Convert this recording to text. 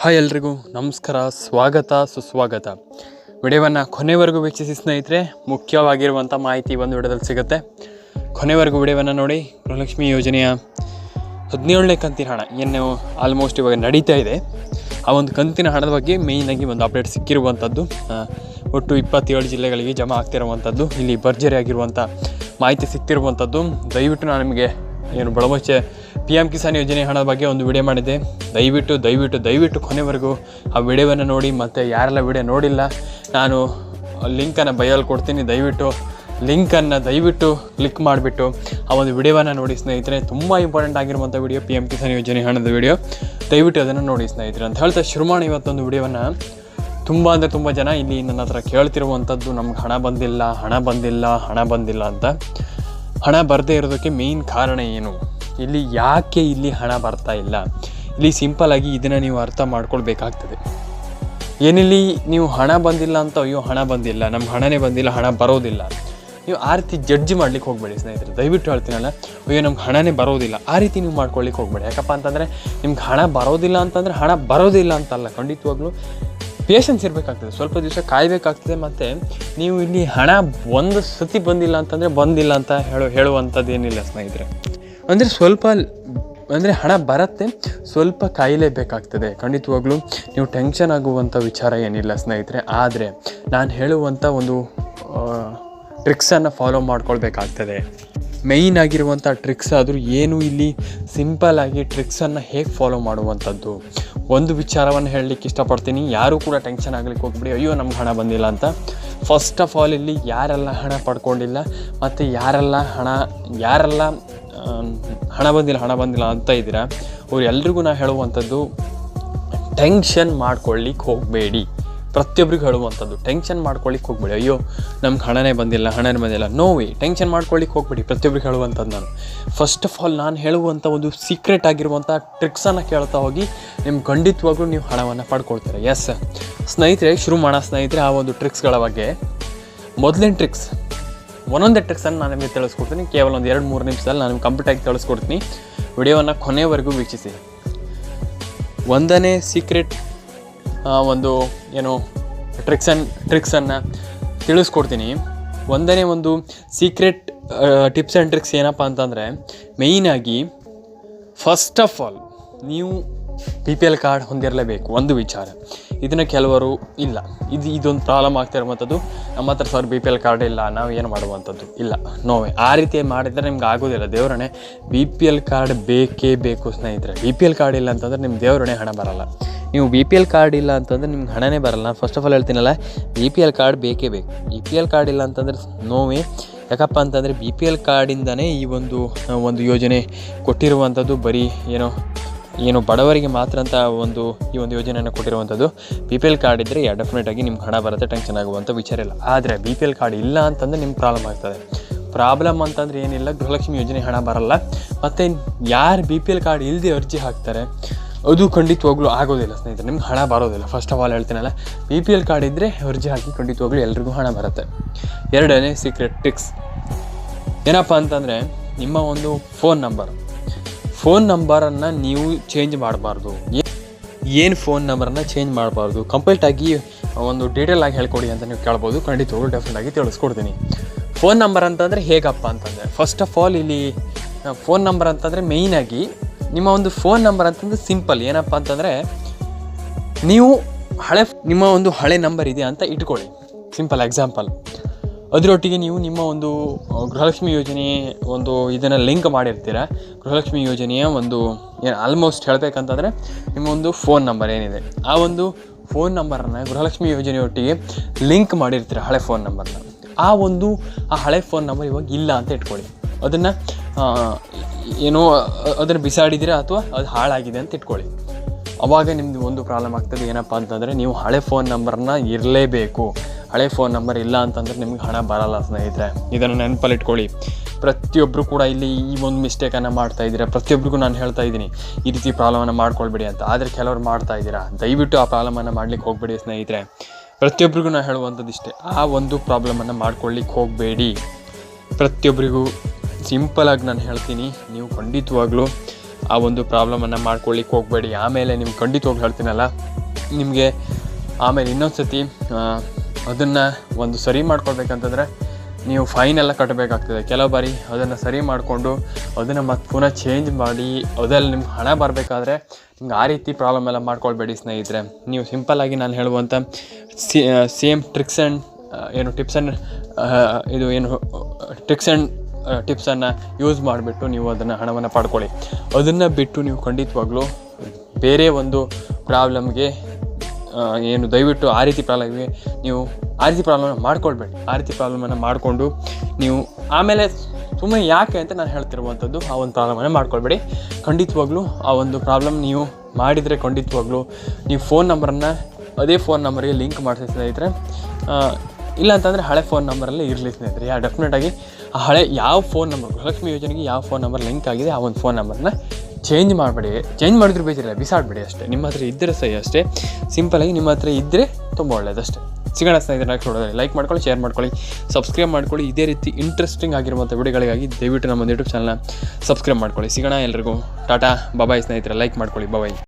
Hi ಎಲ್ರಿಗೂ ನಮಸ್ಕಾರ, ಸ್ವಾಗತ, ಸುಸ್ವಾಗತ. ವಿಡಿಯೋವನ್ನು ಕೊನೆವರೆಗೂ ವೀಕ್ಷಿಸಿ ಸ್ನೇಹಿತರೆ ಮುಖ್ಯವಾಗಿರುವಂಥ ಮಾಹಿತಿ ಒಂದು ವಿಡಿಯೋದಲ್ಲಿ ಸಿಗುತ್ತೆ. ಕೊನೆವರೆಗೂ ವಿಡಿಯೋವನ್ನು ನೋಡಿ, ಗೃಹಲಕ್ಷ್ಮಿ ಯೋಜನೆಯ ಹದಿನೇಳನೇ ಕಂತಿನ ಹಣ ಏನು ಆಲ್ಮೋಸ್ಟ್ ಇವಾಗ ನಡೀತಾ ಇದೆ. ಆ ಒಂದು ಕಂತಿನ ಹಣದ ಬಗ್ಗೆ ಮೇಯ್ನಾಗಿ ಒಂದು ಅಪ್ಡೇಟ್ ಸಿಕ್ಕಿರುವಂಥದ್ದು ಒಟ್ಟು ಇಪ್ಪತ್ತೇಳು ಜಿಲ್ಲೆಗಳಿಗೆ ಜಮಾ ಆಗ್ತಿರುವಂಥದ್ದು ಇಲ್ಲಿ ಭರ್ಜರಿ ಆಗಿರುವಂಥ ಮಾಹಿತಿ ಸಿಕ್ತಿರುವಂಥದ್ದು ದಯವಿಟ್ಟು ನಾನು ನಿಮಗೆ ಏನು ಬಳಮುಚ್ಚೆ ಪಿ ಎಂ ಕಿಸಾನ್ ಯೋಜನೆ ಹಣದ ಬಗ್ಗೆ ಒಂದು ವಿಡಿಯೋ ಮಾಡಿದ್ದೆ. ದಯವಿಟ್ಟು ದಯವಿಟ್ಟು ದಯವಿಟ್ಟು ಕೊನೆವರೆಗೂ ಆ ವಿಡಿಯೋವನ್ನು ನೋಡಿ, ಮತ್ತು ಯಾರೆಲ್ಲ ವಿಡಿಯೋ ನೋಡಿಲ್ಲ, ನಾನು ಲಿಂಕನ್ನು ಬೈಯಲ್ಲಿ ಕೊಡ್ತೀನಿ. ದಯವಿಟ್ಟು, ಲಿಂಕನ್ನು ದಯವಿಟ್ಟು ಕ್ಲಿಕ್ ಮಾಡಿಬಿಟ್ಟು ಆ ಒಂದು ವಿಡಿಯೋವನ್ನು ನೋಡಿ ಸ್ನೇಹಿತರೆ. ತುಂಬ ಇಂಪಾರ್ಟೆಂಟ್ ಆಗಿರುವಂಥ ವಿಡಿಯೋ ಪಿ ಎಂ ಕಿಸಾನ್ ಯೋಜನೆ ಹಣದ ವಿಡಿಯೋ ದಯವಿಟ್ಟು ಅದನ್ನು ನೋಡಿ ಸ್ನೇಹಿತರೆ. ಅಂತ ಹೇಳ್ತಾ ಶುರು ಮಾಡಿ ಇವತ್ತೊಂದು ವಿಡಿಯೋವನ್ನು ತುಂಬ ಅಂದರೆ ತುಂಬ ಜನ ಇಲ್ಲಿ ನನ್ನ ಹತ್ರ ಕೇಳ್ತಿರುವಂಥದ್ದು, ನಮ್ಗೆ ಹಣ ಬಂದಿಲ್ಲ ಹಣ ಬಂದಿಲ್ಲ ಹಣ ಬಂದಿಲ್ಲ ಅಂತ. ಹಣ ಬರದೇ ಇರೋದಕ್ಕೆ ಮೇಯ್ನ್ ಕಾರಣ ಏನು? ಇಲ್ಲಿ ಯಾಕೆ ಇಲ್ಲಿ ಹಣ ಬರ್ತಾ ಇಲ್ಲ? ಇಲ್ಲಿ ಸಿಂಪಲ್ ಆಗಿ ಇದನ್ನು ನೀವು ಅರ್ಥ ಮಾಡ್ಕೊಳ್ಬೇಕಾಗ್ತದೆ. ಏನಿಲ್ಲಿ ನೀವು ಹಣ ಬಂದಿಲ್ಲ ಅಂತ ಅಯ್ಯೋ ಹಣ ಬಂದಿಲ್ಲ ನಮ್ಮ ಹಣನೇ ಬಂದಿಲ್ಲ, ಹಣ ಬರೋದಿಲ್ಲ. ನೀವು ಆ ರೀತಿ ಜಡ್ಜ್ ಮಾಡ್ಲಿಕ್ಕೆ ಹೋಗಬೇಡಿ ಸ್ನೇಹಿತರೆ. ದಯವಿಟ್ಟು ಹೇಳ್ತೀನಲ್ಲ, ಅಯ್ಯೋ ನಮ್ಗೆ ಹಣನೇ ಬರೋದಿಲ್ಲ. ಆ ರೀತಿ ನೀವು ಮಾಡ್ಕೊಳ್ಳಿಕ್ಕೆ ಹೋಗಬೇಡಿ. ಯಾಕಪ್ಪ ಅಂತಂದರೆ ನಿಮ್ಗೆ ಹಣ ಬರೋದಿಲ್ಲ ಅಂತಂದರೆ ಹಣ ಬರೋದಿಲ್ಲ ಅಂತಲ್ಲ. ಖಂಡಿತವಾಗ್ಲೂ ಪೇಷನ್ಸ್ ಇರಬೇಕಾಗ್ತದೆ. ಸ್ವಲ್ಪ ದಿವಸ ಕಾಯಬೇಕಾಗ್ತದೆ ಮತ್ತು ನೀವು ಇಲ್ಲಿ ಹಣ ಒಂದು ಸತಿ ಬಂದಿಲ್ಲ ಅಂತಂದರೆ ಬಂದಿಲ್ಲ ಅಂತ ಹೇಳೋ, ಹೇಳುವಂಥದ್ದು ಏನಿಲ್ಲ ಸ್ನೇಹಿತರೆ. ಅಂದರೆ ಸ್ವಲ್ಪ ಅಂದರೆ ಹಣ ಬರುತ್ತೆ, ಸ್ವಲ್ಪ ಕಾಯಲೇಬೇಕಾಗ್ತದೆ. ಖಂಡಿತವಾಗ್ಲೂ ನೀವು ಟೆನ್ಷನ್ ಆಗುವಂಥ ವಿಚಾರ ಏನಿಲ್ಲ ಸ್ನೇಹಿತರೆ. ಆದರೆ ನಾನು ಹೇಳುವಂಥ ಒಂದು ಟ್ರಿಕ್ಸನ್ನು ಫಾಲೋ ಮಾಡ್ಕೊಳ್ಬೇಕಾಗ್ತದೆ. ಮೇಯ್ನ್ ಆಗಿರುವಂಥ ಟ್ರಿಕ್ಸ್ ಆದರೂ ಏನು ಇಲ್ಲಿ ಸಿಂಪಲ್ ಆಗಿ ಟ್ರಿಕ್ಸನ್ನು ಹೇಗೆ ಫಾಲೋ ಮಾಡುವಂಥದ್ದು? ಒಂದು ವಿಚಾರವನ್ನು ಹೇಳಲಿಕ್ಕೆ ಇಷ್ಟಪಡ್ತೀನಿ. ಯಾರೂ ಕೂಡ ಟೆನ್ಷನ್ ಆಗಲಿಕ್ಕೆ ಹೋಗ್ಬಿಡಿ. ಅಯ್ಯೋ, ನಮ್ಗೆ ಹಣ ಬಂದಿಲ್ಲ ಅಂತ. ಫಸ್ಟ್ ಆಫ್ ಆಲ್ ಇಲ್ಲಿ ಯಾರೆಲ್ಲ ಹಣ ಪಡ್ಕೊಂಡಿಲ್ಲ ಮತ್ತು ಯಾರೆಲ್ಲ ಹಣ ಯಾರೆಲ್ಲ ಹಣ ಬಂದಿಲ್ಲ ಹಣ ಬಂದಿಲ್ಲ ಅಂತ ಇದ್ದೀರಾ? ಅವ್ರು ಎಲ್ರಿಗೂ ನಾ ಹೇಳುವಂಥದ್ದು ಟೆನ್ಷನ್ ಮಾಡ್ಕೊಳ್ಳಿಕ್ಕೆ ಹೋಗಬೇಡಿ. ಪ್ರತಿಯೊಬ್ಬರಿಗೂ ಹೇಳುವಂಥದ್ದು, ಟೆನ್ಷನ್ ಮಾಡ್ಕೊಳ್ಳಿಕ್ಕೆ ಹೋಗ್ಬೇಡಿ. ಅಯ್ಯೋ, ನಮ್ಗೆ ಹಣನೇ ಬಂದಿಲ್ಲ ಹಣನೇ ಬಂದಿಲ್ಲ. ನೋವಿ ಟೆನ್ಷನ್ ಮಾಡ್ಕೊಳ್ಳಿಕ್ಕೆ ಹೋಗ್ಬೇಡಿ. ಪ್ರತಿಯೊಬ್ಬರಿಗೆ ಹೇಳುವಂಥದ್ದು ನಾನು. ಫಸ್ಟ್ ಆಫ್ ಆಲ್ ನಾನು ಹೇಳುವಂಥ ಒಂದು ಸೀಕ್ರೆಟ್ ಆಗಿರುವಂಥ ಟ್ರಿಕ್ಸನ್ನು ಕೇಳ್ತಾ ಹೋಗಿ, ನಿಮ್ಗೆ ಖಂಡಿತವಾಗ್ಲೂ ನೀವು ಹಣವನ್ನು ಪಡ್ಕೊಳ್ತೀರ. ಎಸ್ ಸ್ನೇಹಿತರೆ, ಶುರು ಮಾಡೋ ಸ್ನೇಹಿತರೆ, ಆ ಒಂದು ಟ್ರಿಕ್ಸ್ಗಳ ಬಗ್ಗೆ. ಮೊದಲಿನ ಟ್ರಿಕ್ಸ್ ಒಂದೊಂದೇ ಟ್ರಿಕ್ಸನ್ನು ನಾನು ನಿಮಗೆ ತಿಳಿಸ್ಕೊಡ್ತೀನಿ. ಕೇವಲ ಒಂದು ಎರಡು, ಮೂರು ನಿಮಿಷದಲ್ಲಿ ನಾನು ಕಂಪ್ಲೀಟಾಗಿ ತಿಳಿಸ್ಕೊಡ್ತೀನಿ. ವಿಡಿಯೋವನ್ನು ಕೊನೆವರೆಗೂ ವೀಕ್ಷಿಸಿ. ಒಂದನೇ ಸೀಕ್ರೆಟ್ ಒಂದು ಏನು ಟ್ರಿಕ್ಸನ್ ಟ್ರಿಕ್ಸನ್ನು ತಿಳಿಸ್ಕೊಡ್ತೀನಿ. ಒಂದನೇ ಒಂದು ಸೀಕ್ರೆಟ್ ಟಿಪ್ಸ್ ಆ್ಯಂಡ್ ಟ್ರಿಕ್ಸ್ ಏನಪ್ಪ ಅಂತಂದರೆ ಮೇಯ್ನಾಗಿ ಫಸ್ಟ್ ಆಫ್ ಆಲ್ ನೀವು ಪಿ ಪಿ ಎಲ್ ಕಾರ್ಡ್ ಹೊಂದಿರಲೇಬೇಕು, ಒಂದು ವಿಚಾರ. ಇದನ್ನು ಕೆಲವರು ಇಲ್ಲ. ಇದು ಇದೊಂದು ಪ್ರಾಬ್ಲಮ್ ಆಗ್ತಿರುವಂಥದ್ದು ನಮ್ಮ ಹತ್ರ sir B P L card ಇಲ್ಲ, ನಾವು ಏನು ಮಾಡುವಂಥದ್ದು ಇಲ್ಲ. ನೋವೇ ಆ ರೀತಿ ಮಾಡಿದರೆ ನಿಮ್ಗೆ ಆಗೋದಿಲ್ಲ. ದೇವರಣೆ ಬಿ ಪಿ ಎಲ್ ಕಾರ್ಡ್ ಬೇಕೇ ಬೇಕು ಸ್ನೇಹಿತರೆ. ಬಿ ಪಿ ಎಲ್ ಕಾರ್ಡ್ ಇಲ್ಲ ಅಂತಂದರೆ ನಿಮ್ಮ ದೇವರಣೆ ಹಣ ಬರಲ್ಲ. ನೀವು ಬಿ ಪಿ ಎಲ್ ಕಾರ್ಡ್ ಇಲ್ಲ ಅಂತಂದರೆ ನಿಮ್ಗೆ ಹಣನೇ ಬರಲ್ಲ. ಫಸ್ಟ್ ಆಫ್ ಆಲ್ ಹೇಳ್ತೀನಲ್ಲ ಬಿ ಪಿ ಎಲ್ ಕಾರ್ಡ್ ಬೇಕೇ ಬೇಕು. ಬಿ ಪಿ ಎಲ್ ಕಾರ್ಡ್ ಇಲ್ಲ ಅಂತಂದರೆ ನೋವೇ ಯಾಕಪ್ಪ ಅಂತಂದರೆ ಬಿ ಪಿ ಎಲ್ ಕಾರ್ಡಿಂದನೇ ಈ ಒಂದು ಒಂದು ಯೋಜನೆ ಕೊಟ್ಟಿರುವಂಥದ್ದು. ಬರೀ ಏನೋ, ಏನು ಬಡವರಿಗೆ ಮಾತ್ರ ಅಂತ ಒಂದು, ಈ ಒಂದು ಯೋಜನೆಯನ್ನು ಕೊಟ್ಟಿರುವಂಥದ್ದು. ಬಿ ಪಿ ಎಲ್ ಕಾರ್ಡ್ ಇದ್ದರೆ ಡೆಫಿನೆಟಾಗಿ ನಿಮ್ಗೆ ಹಣ ಬರುತ್ತೆ ಟೆನ್ಷನ್ ಆಗುವಂಥ ವಿಚಾರ ಇಲ್ಲ. ಆದರೆ ಬಿ ಪಿ ಎಲ್ ಕಾರ್ಡ್ ಇಲ್ಲ ಅಂತಂದರೆ ನಿಮ್ಗೆ ಪ್ರಾಬ್ಲಮ್ ಆಗ್ತದೆ. ಪ್ರಾಬ್ಲಮ್ ಅಂತಂದರೆ ಏನಿಲ್ಲ, ಗೃಹಲಕ್ಷ್ಮಿ ಯೋಜನೆ ಹಣ ಬರಲ್ಲ. ಮತ್ತು ಯಾರು ಬಿ ಪಿ ಎಲ್ ಕಾರ್ಡ್ ಇಲ್ಲದೆ ಅರ್ಜಿ ಹಾಕ್ತಾರೆ? ಅದು ಖಂಡಿತವಾಗ್ಲೂ ಆಗೋದಿಲ್ಲ, ಸ್ನೇಹಿತರೆ. ನಿಮ್ಗೆ ಹಣ ಬರೋದಿಲ್ಲ. ಫಸ್ಟ್ ಆಫ್ ಆಲ್ ಹೇಳ್ತೀನಲ್ಲ ಬಿ ಪಿ ಎಲ್ ಕಾರ್ಡ್ ಇದ್ದರೆ ಅರ್ಜಿ ಹಾಕಿ ಖಂಡಿತವಾಗ್ಲೂ ಎಲ್ರಿಗೂ ಹಣ ಬರುತ್ತೆ. ಎರಡನೇ ಸೀಕ್ರೆಟ್ ಟಿಕ್ಸ್ ಏನಪ್ಪ ಅಂತಂದರೆ, ನಿಮ್ಮ ಒಂದು ಫೋನ್ ನಂಬರ್ ಫೋನ್ ನಂಬರನ್ನು ನೀವು ಚೇಂಜ್ ಮಾಡಬಾರ್ದು. ಏನು ಫೋನ್ ನಂಬರನ್ನು ಚೇಂಜ್ ಮಾಡಬಾರ್ದು? ಕಂಪ್ಲೀಟಾಗಿ ಒಂದು ಡೀಟೇಲ್ ಆಗಿ ಹೇಳ್ಕೊಡಿ ಅಂತ ನೀವು ಕೇಳ್ಬೋದು. ಖಂಡಿತವಾಗ್ಲೂ ಡೆಫಿನೆಟಾಗಿ ತಿಳಿಸ್ಕೊಡ್ತೀನಿ. ಫೋನ್ ನಂಬರ್ ಅಂತಂದರೆ ಹೇಗಪ್ಪ ಅಂತಂದರೆ ಫಸ್ಟ್ ಆಫ್ ಆಲ್ ಇಲ್ಲಿ ಫೋನ್ ನಂಬರ್ ಅಂತಂದರೆ ಮೇಯ್ನಾಗಿ ನಿಮ್ಮ ಒಂದು ಫೋನ್ ನಂಬರ್ ಅಂತಂದ್ರೆ ಸಿಂಪಲ್ ಏನಪ್ಪ ಅಂತಂದರೆ, ನೀವು ಹಳೆ ನಿಮ್ಮ ಒಂದು ಹಳೆ ನಂಬರ್ ಇದೆ ಅಂತ ಇಟ್ಕೊಳ್ಳಿ. ಸಿಂಪಲ್ ಎಕ್ಸಾಂಪಲ್ ಅದರೊಟ್ಟಿಗೆ ನೀವು ನಿಮ್ಮ ಒಂದು ಗೃಹಲಕ್ಷ್ಮಿ ಯೋಜನೆ ಒಂದು ಇದನ್ನು ಲಿಂಕ್ ಮಾಡಿರ್ತೀರ? ಗೃಹಲಕ್ಷ್ಮಿ ಯೋಜನೆಯ ಒಂದು, ಏನು ಆಲ್ಮೋಸ್ಟ್ ಹೇಳಬೇಕಂತಂದರೆ ನಿಮ್ಮ ಒಂದು ಫೋನ್ ನಂಬರ್ ಏನಿದೆ. ಆ ಒಂದು ಫೋನ್ ನಂಬರನ್ನು ಗೃಹಲಕ್ಷ್ಮಿ ಯೋಜನೆಯೊಟ್ಟಿಗೆ ಲಿಂಕ್ ಮಾಡಿರ್ತೀರ ಹಳೆ ಫೋನ್ ನಂಬರ್ನ ಆ ಒಂದು, ಆ ಹಳೆ ಫೋನ್ ನಂಬರ್ ಇವಾಗ ಇಲ್ಲ ಅಂತ ಇಟ್ಕೊಳ್ಳಿ. ಅದನ್ನು ಏನೋ ಅದನ್ನು ಬಿಸಾಡಿದಿರ ಅಥವಾ ಅದು ಹಾಳಾಗಿದೆ ಅಂತ ಇಟ್ಕೊಳ್ಳಿ. ಅವಾಗ ನಿಮ್ಮದು ಒಂದು ಪ್ರಾಬ್ಲಮ್ ಆಗ್ತದೆ, ಏನಪ್ಪ ಅಂತಂದರೆ ನೀವು ಹಳೆ ಫೋನ್ ನಂಬರ್ನ ಇರಲೇಬೇಕು. ಹಳೆ ಫೋನ್ ನಂಬರ್ ಇಲ್ಲ ಅಂತಂದರೆ ನಿಮ್ಗೆ ಹಣ ಬರಲ್ಲ ಸ್ನೇಹಿತರೆ. ಇದನ್ನು ನೆನಪಲ್ಲಿ ಇಟ್ಕೊಳ್ಳಿ. ಪ್ರತಿಯೊಬ್ಬರು ಕೂಡ ಇಲ್ಲಿ ಈ ಒಂದು ಮಿಸ್ಟೇಕನ್ನು ಮಾಡ್ತಾ ಇದ್ದೀರಾ? ಪ್ರತಿಯೊಬ್ಬರಿಗೂ ನಾನು ಹೇಳ್ತಾ ಇದ್ದೀನಿ, ಈ ರೀತಿ ಪ್ರಾಬ್ಲಮನ್ನು ಮಾಡ್ಕೊಳ್ಬೇಡಿ ಅಂತ. ಆದರೆ ಕೆಲವರು ಮಾಡ್ತಾ ಇದ್ದೀರಾ? ದಯವಿಟ್ಟು ಆ ಪ್ರಾಬ್ಲಮನ್ನು ಮಾಡ್ಲಿಕ್ಕೆ ಹೋಗಬೇಡಿ ಸ್ನೇಹಿತರೆ. ಪ್ರತಿಯೊಬ್ಬರಿಗೂ ನಾನು ಹೇಳುವಂಥದ್ದು ಇಷ್ಟೇ ಆ ಒಂದು ಪ್ರಾಬ್ಲಮನ್ನು ಮಾಡ್ಕೊಳ್ಳಿಕ್ಕೆ ಹೋಗಬೇಡಿ. ಪ್ರತಿಯೊಬ್ಬರಿಗೂ ಸಿಂಪಲಾಗಿ ನಾನು ಹೇಳ್ತೀನಿ, ನೀವು ಖಂಡಿತವಾಗ್ಲೂ ಆ ಒಂದು ಪ್ರಾಬ್ಲಮನ್ನು ಮಾಡ್ಕೊಳ್ಳಿಕ್ಕೆ ಹೋಗಬೇಡಿ. ಆಮೇಲೆ ನಿಮ್ಗೆ ಖಂಡಿತವಾಗ್ಲೂ ಹೇಳ್ತೀನಲ್ಲ, ನಿಮಗೆ ಆಮೇಲೆ ಇನ್ನೊಂದು ಸತಿ ಅದನ್ನು ಒಂದು ಸರಿ ಮಾಡ್ಕೊಳ್ಬೇಕಂತಂದರೆ ನೀವು ಫೈನ್ ಎಲ್ಲ ಕಟ್ಟಬೇಕಾಗ್ತದೆ ಕೆಲವು ಬಾರಿ ಅದನ್ನು ಸರಿ ಮಾಡಿಕೊಂಡು ಅದನ್ನು ಮತ್ತೆ ಪುನಃ ಚೇಂಜ್ ಮಾಡಿ, ಅದರಲ್ಲಿ ನಿಮ್ಗೆ ಹಣ ಬರಬೇಕಾದ್ರೆ ನಿಮ್ಗೆ ಆ ರೀತಿ ಪ್ರಾಬ್ಲಮ್ ಎಲ್ಲ ಮಾಡ್ಕೊಳ್ಬೇಡಿ ಸ್ನೇಹಿತರೆ. ನೀವು ಸಿಂಪಲ್ಲಾಗಿ ನಾನು ಹೇಳುವಂಥ ಸೇಮ್ ಟ್ರಿಕ್ಸ್ ಆ್ಯಂಡ್ ಏನು ಟಿಪ್ಸ್ ಆ್ಯಂಡ್ ಇದು ಏನು ಟ್ರಿಕ್ಸ್ ಆ್ಯಂಡ್ ಟಿಪ್ಸನ್ನು ಯೂಸ್ ಮಾಡಿಬಿಟ್ಟು ನೀವು ಅದನ್ನು ಹಣವನ್ನು ಪಡ್ಕೊಳ್ಳಿ. ಅದನ್ನು ಬಿಟ್ಟು ನೀವು ಖಂಡಿತವಾಗ್ಲೂ ಬೇರೆ ಒಂದು ಪ್ರಾಬ್ಲಮ್ಗೆ ಏನು ದಯವಿಟ್ಟು ಆ ರೀತಿ ಪ್ರಾಬ್ಲಮ್ಗೆ ನೀವು ಆ ರೀತಿ ಪ್ರಾಬ್ಲಮ್ನ ಮಾಡ್ಕೊಳ್ಬೇಡಿ. ಆ ರೀತಿ ಪ್ರಾಬ್ಲಮನ್ನು ಮಾಡಿಕೊಂಡು ನೀವು ಆಮೇಲೆ ಸುಮ್ಮನೆ ಯಾಕೆ ಅಂತ ನಾನು ಹೇಳ್ತಿರುವಂಥದ್ದು ಆ ಒಂದು ಪ್ರಾಬ್ಲಮನ್ನು ಮಾಡ್ಕೊಳ್ಬೇಡಿ. ಖಂಡಿತವಾಗ್ಲೂ ಆ ಒಂದು ಪ್ರಾಬ್ಲಮ್ ನೀವು ಮಾಡಿದರೆ ಖಂಡಿತವಾಗ್ಲೂ ನೀವು ಫೋನ್ ನಂಬರನ್ನು ಅದೇ ಫೋನ್ ನಂಬರಿಗೆ ಲಿಂಕ್ ಮಾಡಿಸಿ ಸ್ನೇಹಿತರೆ. ಆ, ಇಲ್ಲ ಅಂತಂದರೆ ಹಳೆ ಫೋನ್ ನಂಬರಲ್ಲಿ ಇರಲಿ ಸ್ನೇಹಿತರೆ. ಯಾ ಡೆಫಿನೆಟಾಗಿ ಆ ಹಳೆ ಯಾವ ಫೋನ್ ನಂಬರ್ ಗೃಹಲಕ್ಷ್ಮಿ ಯೋಜನೆಗೆ ಯಾವ ಫೋನ್ ನಂಬರ್ ಲಿಂಕ್ ಆಗಿದೆ, ಆ ಒಂದು ಫೋನ್ ನಂಬರ್ನ ಚೇಂಜ್ ಮಾಡಬೇಡಿ. ಚೇಂಜ್ ಮಾಡಿದ್ರೆ ಬೇಜಾರಿಲ್ಲ, ಬಿಸಾಡಬೇಡಿ ಅಷ್ಟೇ. ನಿಮ್ಮ ಹತ್ರ ಇದ್ದರೆ ಸಹಿ ಅಷ್ಟೇ. ಸಿಂಪಲಾಗಿ ನಿಮ್ಮ ಹತ್ರ ಇದ್ದರೆ ತುಂಬ ಒಳ್ಳೆಯದಷ್ಟೇ ಸಿಗೋಣ ಸ್ನೇಹಿತರೆ ನೆಕ್ಸ್ಟ್ ನೋಡೋದ್ರೆ ಲೈಕ್ ಮಾಡ್ಕೊಳ್ಳಿ ಶೇರ್ ಮಾಡ್ಕೊಳ್ಳಿ ಸಬ್ಸ್ಕ್ರೈಬ್ ಮಾಡ್ಕೊಳ್ಳಿ. ಇದೇ ರೀತಿ ಇಂಟ್ರೆಸ್ಟಿಂಗ್ ಆಗಿರುವಂಥ ವಿಡಿಯೋಗಳಿಗಾಗಿ ದಯವಿಟ್ಟು ನಮ್ಮ ಯೂಟ್ಯೂಬ್ ಚಾನಲ್ನ ಸಬ್ಸ್ಕ್ರೈಬ್ ಮಾಡ್ಕೊಳ್ಳಿ. ಸಿಗೋಣ ಎಲ್ರಿಗೂ. ಟಾಟಾ ಬಬಾಯ್ ಸ್ನೇಹಿತರೆ. ಲೈಕ್ ಮಾಡ್ಕೊಳ್ಳಿ ಬಾಬಾಯ್